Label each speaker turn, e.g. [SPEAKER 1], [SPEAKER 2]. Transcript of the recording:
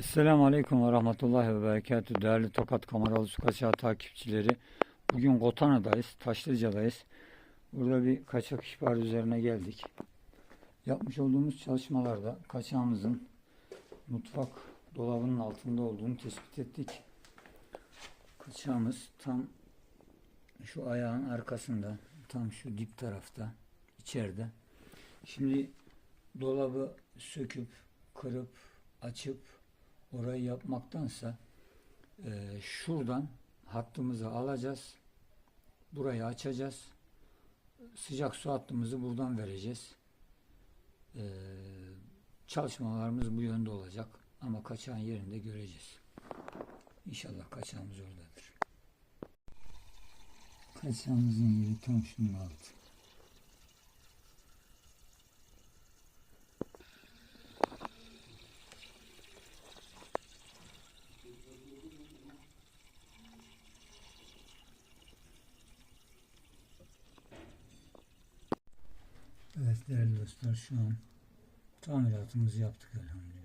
[SPEAKER 1] Esselamu Aleyküm ve Rahmetullahi ve Berekatü. Değerli Tokat Kameralı Su Kaçağı takipçileri. Bugün Kotana'dayız, Taşlıca'dayız. Burada bir kaçak ihbar üzerine geldik. Yapmış olduğumuz çalışmalarda kaçağımızın mutfak dolabının altında olduğunu tespit ettik. Kaçağımız tam şu ayağın arkasında, tam şu dip tarafta, içeride. Şimdi dolabı söküp, kırıp, açıp orayı yapmaktansa e, şuradan hattımızı alacağız. Burayı açacağız. Sıcak su hattımızı buradan vereceğiz. E, çalışmalarımız bu yönde olacak. Ama kaçağın yerinde göreceğiz. İnşallah kaçağımız oradadır. Kaçağımızın yeri tam şunun altı. Evet değerli dostlar şu an tamiratımızı yaptık elhamdülillah.